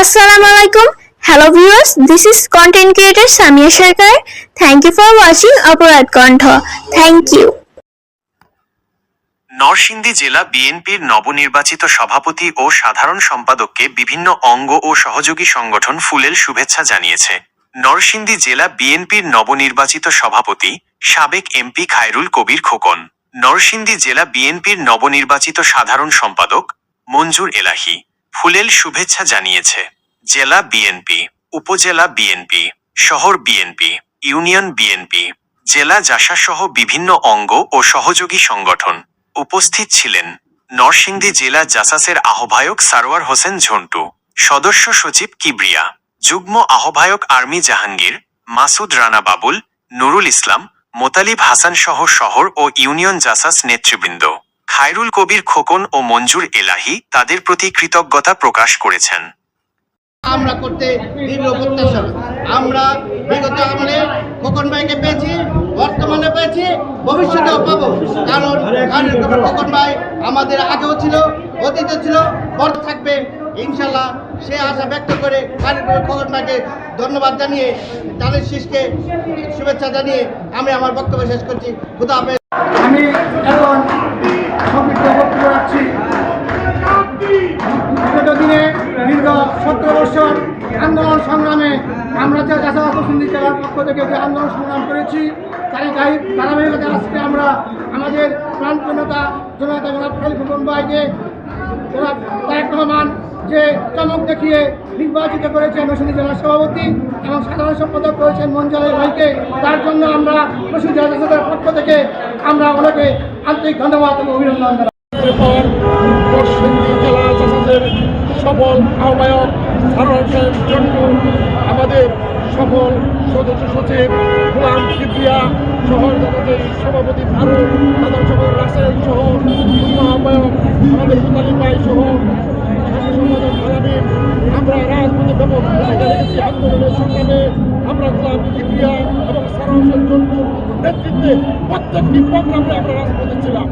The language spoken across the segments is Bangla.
Assalamu alaikum. Hello viewers, this is content creator Samia Sharkar. Thank you for watching Aparat Kantha. Thank you. Narsingdi জেলা বিএনপির নবনির্বাচিত সভাপতি ও সাধারণ সম্পাদককে বিভিন্ন অঙ্গ ও সহযোগী সংগঠন ফুলেল শুভেচ্ছা জানিয়েছে নরসিংদী জেলা বিএনপির নবনির্বাচিত সভাপতি সাবেক এমপি খায়রুল কবির খোকন নরসিংদী জেলা বিএনপির নবনির্বাচিত সাধারণ সম্পাদক মঞ্জুর এলাহি ফুলেল শুভেচ্ছা জানিয়েছে। জেলা বিএনপি উপজেলা বিএনপি শহর বিএনপি ইউনিয়ন বিএনপি জেলা জাসাসহ বিভিন্ন অঙ্গ ও সহযোগী সংগঠন। উপস্থিত ছিলেন নরসিংদী জেলা জাসাসের আহ্বায়ক সারোয়ার হোসেন ঝন্টু, সদস্য সচিব কিবরিয়া, যুগ্ম আহ্বায়ক আর্মি জাহাঙ্গীর, মাসুদ রানা বাবুল, নুরুল ইসলাম, মোতালিব হাসান সহ শহর ও ইউনিয়ন জাসাস নেতৃবৃন্দ। খায়রুল কবির খোকন ও মঞ্জুর এলাহি তাদের প্রতি কৃতজ্ঞতা প্রকাশ করেছেন। আমরা করতে আমরা বিগত আমলে খোকন ভাইকে পেয়েছি, বর্তমানে পেয়েছি, ভবিষ্যতেও পাবো। কারণ খোকন ভাই আমাদের আগেও ছিল, অতীতে ছিল বর থাকবে। ইনশাল্লাহ সে আশা ব্যক্ত করে খোকন ভাইকে ধন্যবাদ জানিয়ে, তাদের শীষকে শুভেচ্ছা জানিয়ে আমি আমার বক্তব্য শেষ করছি। খুদা আন্দোলন সংগ্রামে আমরা যে চাষাবাদ সুন্দর জেলার পক্ষ থেকে যে আন্দোলন সংগ্রাম করেছি তাই তাই ধারাবাহিকতা আজকে আমরা আমাদের প্রাণপ্রণতা জনতা জনাব খালি ফুকন ভাইকে রহমান যে চমক দেখিয়ে নির্বাচিত করেছেন নরসিংদী জেলার সভাপতি এবং সাধারণ সম্পাদক করেছেন মঞ্জালের ভাইকে, তার জন্য আমরা নরসিংদী জেলা জাসদের পক্ষ থেকে আমরা ওনাকে আন্তরিক ধন্যবাদ এবং অভিনন্দন জানাই। সফল আহ্বায়ক আমাদের সফল সদস্য সচিব গোলাম কিবরিয়া শহর জগতের সভাপতি ফারুক সাধারণ রাসেল সহ যুগ্ম আহ্বায়ক আমাদের সহ প্রত্যেকটি প্রোগ্রামে আমরা রাজপথে ছিলাম।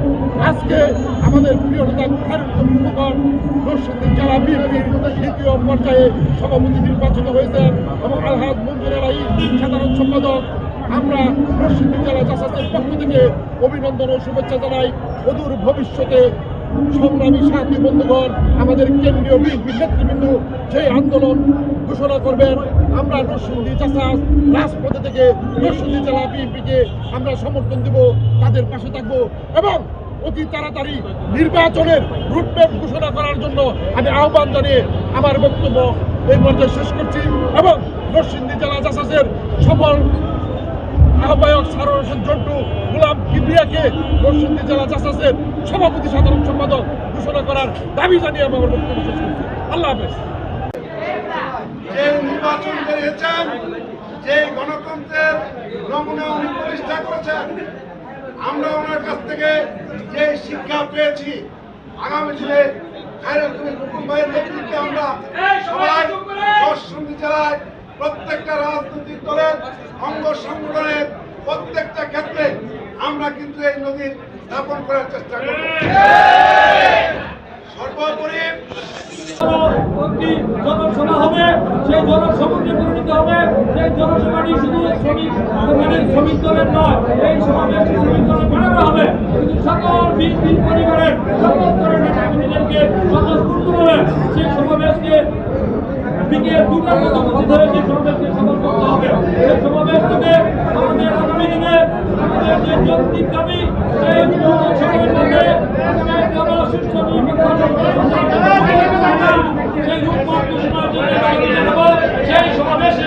আজকে আমাদের প্রিয় নেতা নরসিংদী জেলা বিএনপির দ্বিতীয় পর্যায়ে সভাপতি নির্বাচিত হয়েছেন এবং আলহাজ মঞ্জুর আলাই, সাধারণ সম্পাদক। আমরা নরসিংদী জেলা জাসাসের পক্ষ থেকে অভিনন্দন ও শুভেচ্ছা জানাই। অদূর ভবিষ্যতে সংগ্রামী সাথী বন্ধুগণ, আমাদের কেন্দ্রীয় বিএনপি নেতৃবৃন্দ সেই আন্দোলন ঘোষণা করবেন। আমরা নরসিংদী চাষাস রাজপথে থেকে নরসিংদী জেলা বিএনপিকে আমরা সমর্থন দেব, তাদের পাশে থাকব এবং অতি তাড়াতাড়ি নির্বাচনের রুটম্যাপ ঘোষণা করার জন্য আমি আহ্বান জানিয়ে আমার বক্তব্য এই পর্যায়ে শেষ করছি এবং নরসিংদী জেলা চাষাসের সফল আহ্বায়ক সারোর জন্টু গোলাম কিবরিয়াকে নরসিংদী জেলা জাসাসের সভাপতি সাধারণ সম্পাদক ঘোষণা করার দাবি জানিয়ে আমি আমার বক্তব্য শেষ করছি। আল্লাহ হাফেজ। নির্বাচন করিয়েছেন যে গণতন্ত্রের নমুনা উনি প্রতিষ্ঠা করেছেন আমরা ওনার কাছ থেকে যে শিক্ষা পেয়েছি আগামী দিনে খায়রুল হুকুম ভাইয়ের নেতৃত্বে আমরা সবাই দর্শনী জেলায় প্রত্যেকটা রাজনৈতিক দলের অঙ্গ সংগঠনের প্রত্যেকটা ক্ষেত্রে আমরা কিন্তু এই নদীর স্থাপন করার চেষ্টা করব। জনসভা হবে, সেই জনসভাকে পরিণত হবে। সেই জনসভাটি শুধু শ্রমিক মানে শ্রমিক দলের নয়, এই সমাবেশ শ্রমিক দলের বানানো হবে। কিন্তু সকল বিএনপি পরিবারের সকল স্তরের নেতাকর্মীদেরকে স্বতঃস্ফূর্ত হবে সেই সমাবেশকে বিকেল দুটার ধরে সেই সমাবেশকে সফল করতে হবে। সেই সমাবেশ থেকে আমাদের আগামী দিনে আমাদের যে যৌক্তিক দাবি, সেই সমাবেশ সেই সমাবেশে